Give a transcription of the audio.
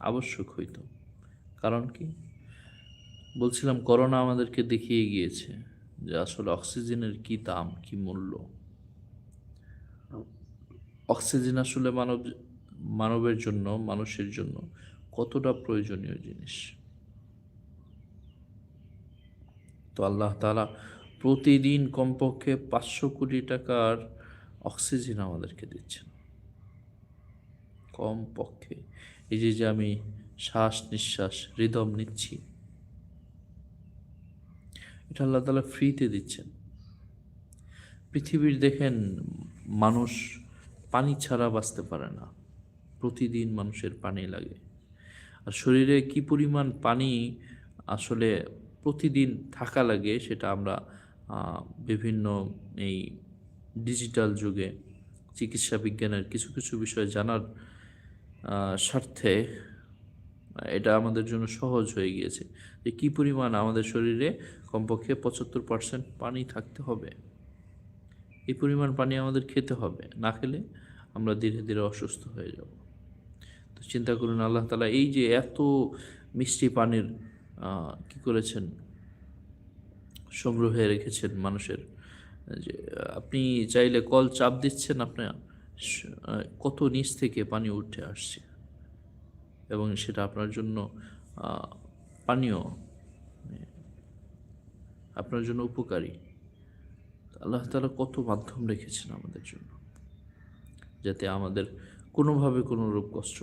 আবশ্যক হইতো। কারণ কি? বলছিলাম, করোনা আমাদেরকে দেখিয়ে গিয়েছে যে আসলে অক্সিজেনের কি দাম, কি মূল্য। অক্সিজেন আসলে মানব, মানবের জন্য, মানুষের জন্য কতটা প্রয়োজনীয় জিনিস। তো আল্লাহ তাআলা প্রতিদিন কমপক্ষে পাঁচশো কোটি টাকার অক্সিজেন আমাদেরকে দিচ্ছেন। কম পক্ষে। এই যে যে আমি শ্বাস নিঃশ্বাস, হৃদম নিচ্ছি। এটা আল্লাহ তালা ফ্রিতে দিচ্ছেন। পৃথিবীর দেখেন, মানুষ পানি ছাড়া বাঁচতে পারে না। প্রতিদিন মানুষের পানি লাগে। আর শরীরে কি পরিমাণ পানি আসলে প্রতিদিন থাকা লাগে, সেটা আমরা বিভিন্ন এই ডিজিটাল যুগে, চিকিৎসা বিজ্ঞানের কিছু কিছু বিষয় জানার স্বার্থে, এটা আমাদের জন্য সহজ হয়ে গিয়েছে যে কী পরিমাণ আমাদের শরীরে কমপক্ষে পঁচাত্তর পার্সেন্ট পানি থাকতে হবে। এই পরিমাণ পানি আমাদের খেতে হবে, না খেলে আমরা ধীরে ধীরে অসুস্থ হয়ে যাব। তো চিন্তা করুন, আল্লাহ তালা এই যে এত মিষ্টি পানির কি করেছেন? সংগ্রহে রেখেছেন মানুষের, যে আপনি চাইলে কল চাপ দিচ্ছেন আপনার কত নিচ থেকে পানি উঠে আসছে এবং সেটা আপনার জন্য পানীয়, আপনার জন্য উপকারী। আল্লাহ তালা কত মাধ্যম রেখেছেন আমাদের জন্য, যাতে আমাদের কোনোভাবে কোনো রূপ কষ্ট